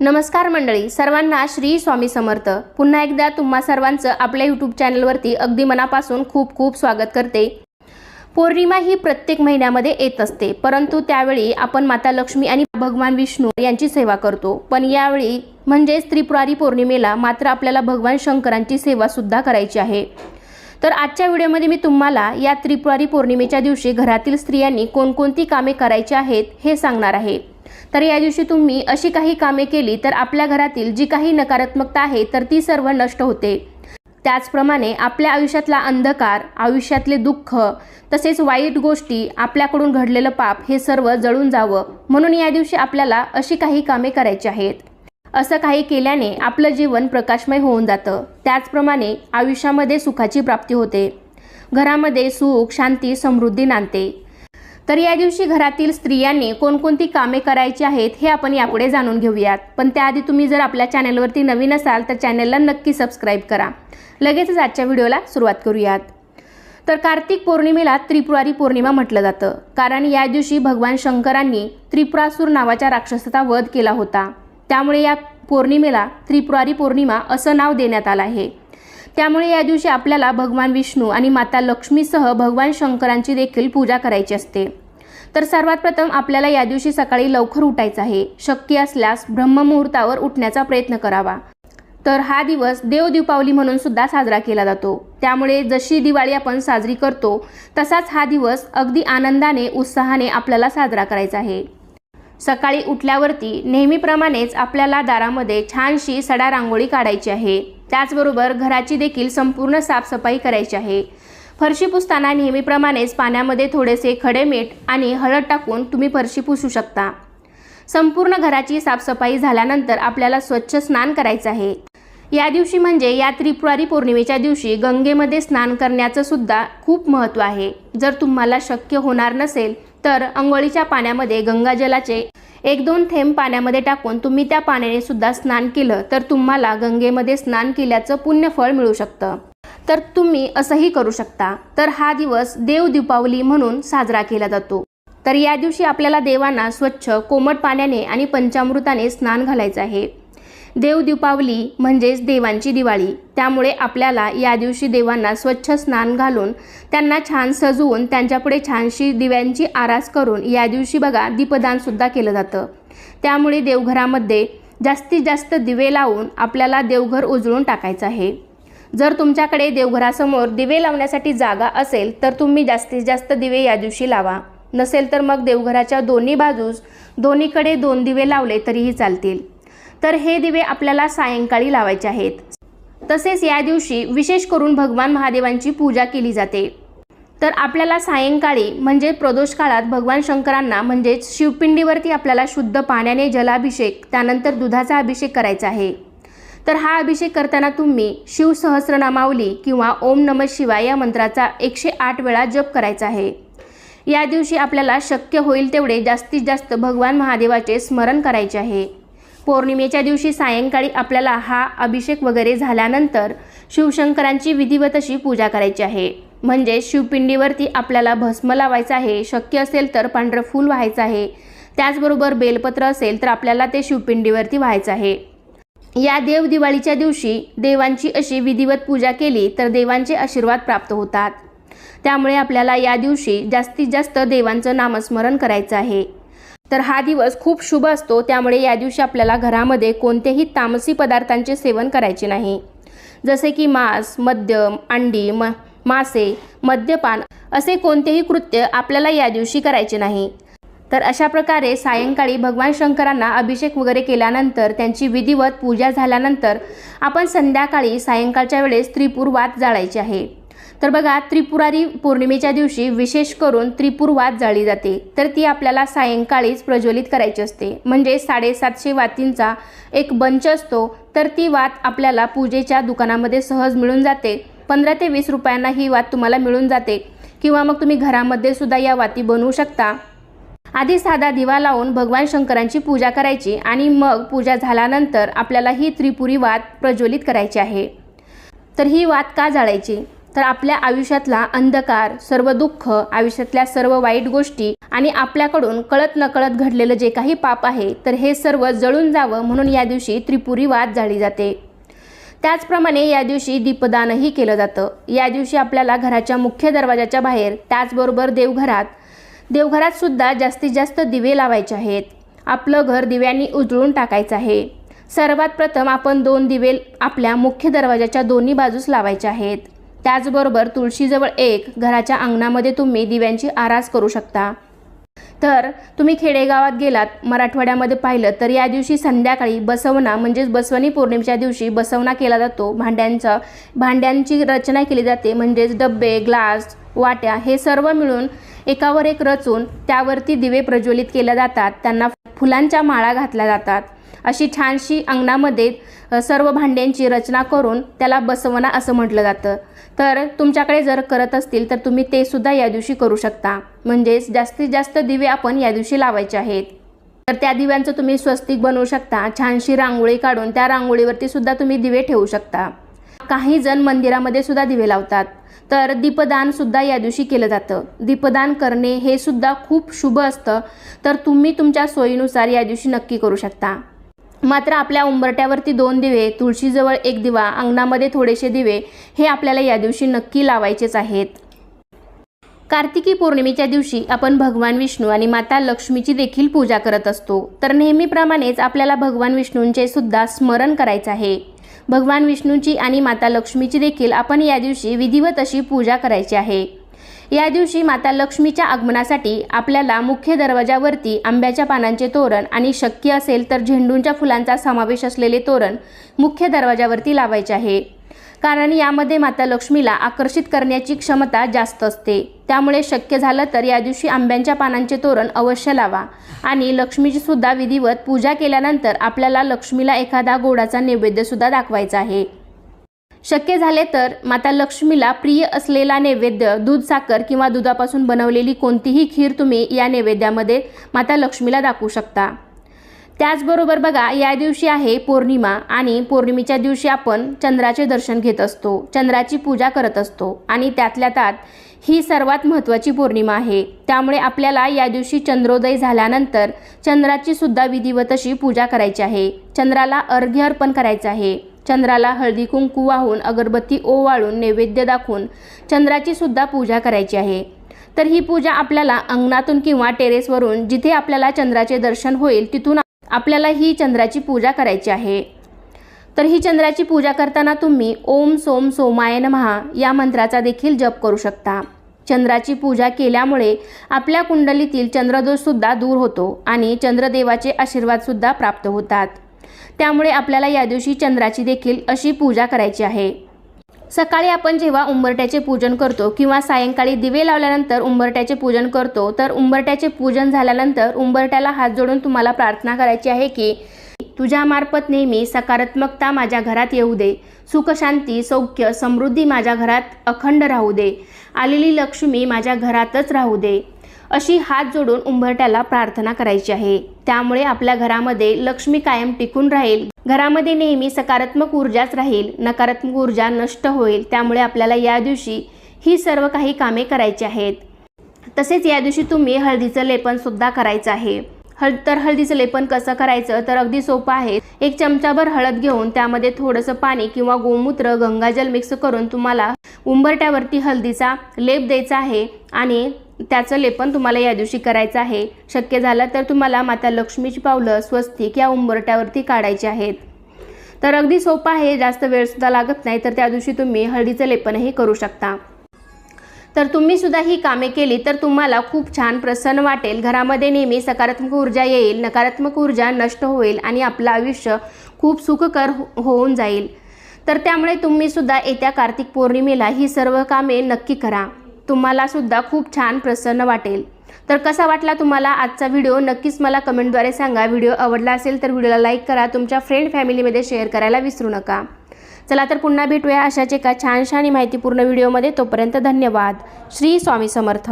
नमस्कार मंडळी सर्वांना श्री स्वामी समर्थ. पुन्हा एकदा तुम्हा सर्वांचं आपल्या यूट्यूब चॅनलवरती अगदी मनापासून खूप खूप स्वागत करते. पौर्णिमा ही प्रत्येक महिन्यामध्ये येत असते परंतु त्यावेळी आपण माता लक्ष्मी आणि भगवान विष्णू यांची सेवा करतो. पण यावेळी म्हणजेच त्रिपुरारी पौर्णिमेला मात्र आपल्याला भगवान शंकरांची सेवासुद्धा करायची आहे. तर आजच्या व्हिडिओमध्ये मी तुम्हाला या त्रिपुरारी पौर्णिमेच्या दिवशी घरातील स्त्रियांनी कोणकोणती कामे करायची आहेत हे सांगणार आहे. तर या दिवशी तुम्ही अशी काही कामे केली तर आपल्या घरातील जी काही नकारात्मकता आहे तर ती सर्व नष्ट होते. त्याचप्रमाणे आपल्या आयुष्यातला अंधकार आयुष्यातले दुःख तसेच वाईट गोष्टी आपल्याकडून घडलेलं पाप हे सर्व जळून जावं. म्हणून या दिवशी आपल्याला अशी काही कामे करायची आहेत. असं काही केल्याने आपलं जीवन प्रकाशमय होऊन जातं. त्याचप्रमाणे आयुष्यामध्ये सुखाची प्राप्ती होते. घरामध्ये सुख शांती समृद्धी नांदते. तर या दिवशी घरातील स्त्रियांनी कोणकोणती कामे करायची आहेत हे आपण यापुढे जाणून घेऊयात. पण त्याआधी तुम्ही जर आपल्या चॅनलवरती नवीन असाल तर चॅनलला नक्की सबस्क्राईब करा. लगेचच आजच्या व्हिडिओला सुरुवात करूयात. तर कार्तिक पौर्णिमेला त्रिपुरारी पौर्णिमा म्हटलं जातं. कारण या दिवशी भगवान शंकरांनी त्रिपुरासूर नावाच्या राक्षसाचा वध केला होता. त्यामुळे या पौर्णिमेला त्रिपुरारी पौर्णिमा असं नाव देण्यात आलं आहे. त्यामुळे या दिवशी आपल्याला भगवान विष्णू आणि माता लक्ष्मीसह भगवान शंकरांची देखील पूजा करायची असते. तर सर्वात प्रथम आपल्याला या दिवशी सकाळी लवकर उठायचं आहे. शक्य असल्यास ब्रह्ममुहूर्तावर उठण्याचा प्रयत्न करावा. तर हा दिवस देव दीपावली म्हणून सुद्धा साजरा केला जातो. त्यामुळे जशी दिवाळी आपण साजरी करतो तसाच हा दिवस अगदी आनंदाने उत्साहाने आपल्याला साजरा करायचा आहे. सकाळी उठल्यावरती नेहमीप्रमाणेच आपल्याला दारामध्ये छानशी सडा रांगोळी काढायची आहे. त्याचबरोबर घराची देखील संपूर्ण साफसफाई करायची आहे. फरशी पुसताना नेहमीप्रमाणेच पाण्यामध्ये थोडेसे खडे मीठ आणि हळद टाकून तुम्ही फरशी पुसू शकता. संपूर्ण घराची साफसफाई झाल्यानंतर आपल्याला स्वच्छ स्नान करायचं आहे. या दिवशी म्हणजे या त्रिपुरारी पौर्णिमेच्या दिवशी गंगेमध्ये स्नान करण्याचं सुद्धा खूप महत्त्व आहे. जर तुम्हाला शक्य होणार नसेल तर अंघोळीच्या पाण्यामध्ये गंगाजलाचे एक दोन थेंब पाण्यामध्ये टाकून तुम्ही त्या पाण्याने सुद्धा स्नान केलं तर तुम्हाला गंगेमध्ये स्नान केल्याचं पुण्यफळ मिळू शकतं. तर तुम्ही असंही करू शकता. तर हा दिवस देव दीपावली म्हणून साजरा केला जातो. तर या दिवशी आपल्याला देवांना स्वच्छ कोमट पाण्याने आणि पंचामृताने स्नान घालायचं आहे. देव दीपावली म्हणजेच देवांची दिवाळी. त्यामुळे आपल्याला या दिवशी देवांना स्वच्छ स्नान घालून त्यांना छान सजवून त्यांच्यापुढे छानशी दिव्यांची आरास करून या दिवशी बघा दीपदानसुद्धा केलं जातं. त्यामुळे देवघरामध्ये जास्तीत जास्त दिवे लावून आपल्याला देवघर उजळून टाकायचं आहे. जर तुमच्याकडे देवघरासमोर दिवे लावण्यासाठी जागा असेल तर तुम्ही जास्तीत जास्त दिवे या दिवशी लावा. नसेल तर मग देवघराच्या दोन्ही बाजूस दोन्हीकडे दोन दिवे लावले तरीही चालतील. तर हे दिवे आपल्याला सायंकाळी लावायचे आहेत. तसेच या दिवशी विशेष करून भगवान महादेवांची पूजा केली जाते. तर आपल्याला सायंकाळी म्हणजे प्रदोष काळात भगवान शंकरांना म्हणजेच शिवपिंडीवरती आपल्याला शुद्ध पाण्याने जलाभिषेक त्यानंतर दुधाचा अभिषेक करायचा आहे. तर हा अभिषेक करताना तुम्ही शिवसहस्रनामावली किंवा ओम नम शिवाय या मंत्राचा एकशे आठ वेळा जप करायचा आहे. या दिवशी आपल्याला शक्य होईल तेवढे जास्तीत जास्त भगवान महादेवाचे स्मरण करायचे आहे. पौर्णिमेच्या दिवशी सायंकाळी आपल्याला हा अभिषेक वगैरे झाल्यानंतर शिवशंकरांची विधिवत अशी पूजा करायची आहे. म्हणजे शिवपिंडीवरती आपल्याला भस्म लावायचं आहे शक्य असेल तर पांढरं फूल व्हायचं आहे. त्याचबरोबर बेलपत्र असेल तर आपल्याला ते शिवपिंडीवरती व्हायचं आहे. या देव दिवाळीच्या दिवशी देवांची अशी विधिवत पूजा केली तर देवांचे आशीर्वाद प्राप्त होतात. त्यामुळे आपल्याला या दिवशी जास्तीत जास्त देवांचं नामस्मरण करायचं आहे. तर हा दिवस खूप शुभ असतो त्यामुळे या दिवशी आपल्याला घरामध्ये कोणतेही तामसी पदार्थांचे सेवन करायचे नाही. जसे की मांस मद्य अंडी म मासे मद्यपान असे कोणतेही कृत्य आपल्याला या दिवशी करायचे नाही. तर अशा प्रकारे सायंकाळी भगवान शंकरांना अभिषेक वगैरे केल्यानंतर त्यांची विधिवत पूजा झाल्यानंतर आपण संध्याकाळी सायंकाळच्या वेळेस त्रिपूर वात जाळायची आहे. तर बघा त्रिपुरारी पौर्णिमेच्या दिवशी विशेष करून त्रिपूर वात जाळली जाते. तर ती आपल्याला सायंकाळीच प्रज्वलित करायची असते. म्हणजे साडेसातशे वातींचा एक बंच असतो. तर ती वात आपल्याला पूजेच्या दुकानामध्ये सहज मिळून जाते. पंधरा ते वीस रुपयांना ही वात तुम्हाला मिळून जाते. किंवा मग तुम्ही घरामध्ये सुद्धा या वाती बनवू शकता. आधी साधा दिवा लावून भगवान शंकरांची पूजा करायची आणि मग पूजा झाल्यानंतर आपल्याला ही त्रिपुरी वात प्रज्वलित करायची आहे. तर ही वात का जाळायची? तर आपल्या आयुष्यातला अंधकार सर्व दुःख आयुष्यातल्या सर्व वाईट गोष्टी आणि आपल्याकडून कळत नकळत घडलेलं जे काही पाप आहे तर हे सर्व जळून जावं म्हणून या दिवशी त्रिपुरी वाद झाली जाते. त्याचप्रमाणे या दिवशी दीपदानही केलं जातं. या दिवशी आपल्याला घराच्या मुख्य दरवाजाच्या बाहेर त्याचबरोबर देवघरात देवघरात सुद्धा जास्तीत जास्त दिवे लावायचे आहेत. आपलं घर दिव्यांनी उजळून टाकायचं आहे. सर्वात प्रथम आपण दोन दिवे आपल्या मुख्य दरवाजाच्या दोन्ही बाजूस लावायचे आहेत. त्याचबरोबर तुळशीजवळ एक घराच्या अंगणामध्ये तुम्ही दिव्यांची आरास करू शकता. तर तुम्ही खेडेगावात गेलात मराठवाड्यामध्ये पाहिलं तर या दिवशी संध्याकाळी बसवना म्हणजेच बसवणी पौर्णिमेच्या दिवशी बसवना केला जातो. भांड्यांचा भांड्यांची रचना केली जाते म्हणजेच डब्बे ग्लास वाट्या हे सर्व मिळून एकावर एक रचून त्यावरती दिवे प्रज्वलित केले जातात. त्यांना फुलांच्या माळा घातल्या जातात. अशी छानशी अंगणामध्ये सर्व भांड्यांची रचना करून त्याला बसवना असं म्हटलं जातं. तर तुमच्याकडे जर करत असतील तर तुम्ही ते सुद्धा या दिवशी करू शकता. म्हणजेच जास्तीत जास्त दिवे आपण या दिवशी लावायचे आहेत. तर त्या दिव्यांचं तुम्ही स्वस्तिक बनवू शकता. छानशी रांगोळी काढून त्या रांगोळीवरती सुद्धा तुम्ही दिवे ठेवू शकता. काही जण मंदिरामध्ये सुद्धा दिवे लावतात. तर दीपदान सुद्धा या दिवशी केलं जातं. दीपदान करणे हे सुद्धा खूप शुभ असतं. तर तुम्ही तुमच्या सोयीनुसार या दिवशी नक्की करू शकता. मात्र आपल्या उंबरट्यावरती दोन दिवे तुळशीजवळ एक दिवा अंगणामध्ये थोडेसे दिवे हे आपल्याला या दिवशी नक्की लावायचेच आहेत. कार्तिकी पौर्णिमेच्या दिवशी आपण भगवान विष्णू आणि माता लक्ष्मीची देखील पूजा करत असतो. तर नेहमीप्रमाणेच आपल्याला भगवान विष्णूंचे सुद्धा स्मरण करायचं आहे. भगवान विष्णूची आणि माता लक्ष्मीची देखील आपण या दिवशी विधिवत अशी पूजा करायची आहे. या दिवशी माता लक्ष्मीच्या आगमनासाठी आपल्याला मुख्य दरवाजावरती आंब्याच्या पानांचे तोरण आणि शक्य असेल तर झेंडूंच्या फुलांचा समावेश असलेले तोरण मुख्य दरवाजावरती लावायचे आहे. कारण यामध्ये माता लक्ष्मीला आकर्षित करण्याची क्षमता जास्त असते. त्यामुळे शक्य झालं तर या दिवशी आंब्यांच्या पानांचे तोरण अवश्य लावा. आणि लक्ष्मीची सुद्धा विधिवत पूजा केल्यानंतर आपल्याला लक्ष्मीला एखादा गोडाचा नैवेद्यसुद्धा दाखवायचा आहे. शक्य झाले तर माता लक्ष्मीला प्रिय असलेला नैवेद्य दूध साखर किंवा दुधापासून बनवलेली कोणतीही खीर तुम्ही या नैवेद्यामध्ये माता लक्ष्मीला दाखवू शकता. त्याचबरोबर बघा या दिवशी आहे पौर्णिमा आणि पौर्णिमेच्या दिवशी आपण चंद्राचे दर्शन घेत असतो चंद्राची पूजा करत असतो आणि त्यातल्या त्यात ही सर्वात महत्त्वाची पौर्णिमा आहे. त्यामुळे आपल्याला या दिवशी चंद्रोदय झाल्यानंतर चंद्राची सुद्धा विधिवत अशी पूजा करायची आहे. चंद्राला अर्घ्य अर्पण करायचं आहे. चंद्राला हळदी कुंकू वाहून अगरबत्ती ओवाळून नैवेद्य दाखवून चंद्राची सुद्धा पूजा करायची आहे. तर ही पूजा आपल्याला अंगणातून किंवा टेरेसवरून जिथे आपल्याला चंद्राचे दर्शन होईल तिथून आपल्याला ही चंद्राची पूजा करायची आहे. तर ही चंद्राची पूजा करताना तुम्ही ओम सोम सोमाय महा या मंत्राचा देखील जप करू शकता. चंद्राची पूजा केल्यामुळे आपल्या कुंडलीतील चंद्रदोषसुद्धा दूर होतो आणि चंद्रदेवाचे आशीर्वादसुद्धा प्राप्त होतात. त्यामुळे आपल्याला या दिवशी चंद्राची देखील अशी पूजा करायची आहे. सकाळी आपण जेव्हा उंबरट्याचे पूजन करतो किंवा सायंकाळी दिवे लावल्यानंतर उंबरट्याचे पूजन करतो तर उंबरट्याचे पूजन झाल्यानंतर उंबरट्याला हात जोडून तुम्हाला प्रार्थना करायची आहे की तुझ्यामार्फत नेहमी सकारात्मकता माझ्या घरात येऊ दे. सुखशांती सौख्य समृद्धी माझ्या घरात अखंड राहू दे. आलेली लक्ष्मी माझ्या घरातच राहू दे. अशी हात जोडून उंबरट्याला प्रार्थना करायची आहे. त्यामुळे आपल्या घरामध्ये लक्ष्मी कायम टिकून राहील. घरामध्ये नेहमी सकारात्मक ऊर्जाच राहील. नकारात्मक ऊर्जा नष्ट होईल. त्यामुळे आपल्याला या दिवशी ही सर्व काही कामे करायची आहेत. तसेच या दिवशी तुम्ही हळदीचं लेपनसुद्धा करायचं आहे. हळ तर हळदीचं लेपन कसं करायचं? तर अगदी सोपं आहे. एक चमचाभर हळद घेऊन त्यामध्ये थोडंसं पाणी किंवा गोमूत्र गंगाजल मिक्स करून तुम्हाला उंबरट्यावरती हळदीचा लेप द्यायचा आहे आणि त्याचं लेपन तुम्हाला या दिवशी करायचं आहे. शक्य झालं तर तुम्हाला माता लक्ष्मीची पावलं स्वस्तिक या उंबरट्यावरती काढायची आहेत. तर अगदी सोपं आहे जास्त वेळसुद्धा लागत नाही तर त्या दिवशी तुम्ही हळदीचं लेपनही करू शकता. तर तुम्ही सुद्धा ही कामे केली तर तुम्हाला खूप छान प्रसन्न वाटेल. घरामध्ये नेहमी सकारात्मक ऊर्जा येईल नकारात्मक ऊर्जा नष्ट होईल आणि आपलं आयुष्य खूप सुखकर हो, होऊन जाईल. तर त्यामुळे तुम्ही सुद्धा येत्या कार्तिक पौर्णिमेला ही सर्व कामे नक्की करा. तुम्हाला सुद्धा खूप छान प्रसन्न वाटेल. तर कसा वाटला तुम्हाला आजचा व्हिडिओ? नक्कीच मला कमेंटद्वारे सांगा. व्हिडिओ आवडला असेल तर व्हिडिओला लाईक करा. तुमच्या फ्रेंड फॅमिलीमध्ये शेअर करायला विसरू नका. चला तर पुन्हा भेटूया अशाच एका छानशा आणि माहितीपूर्ण व्हिडिओमध्ये. तोपर्यंत धन्यवाद. श्री स्वामी समर्थ.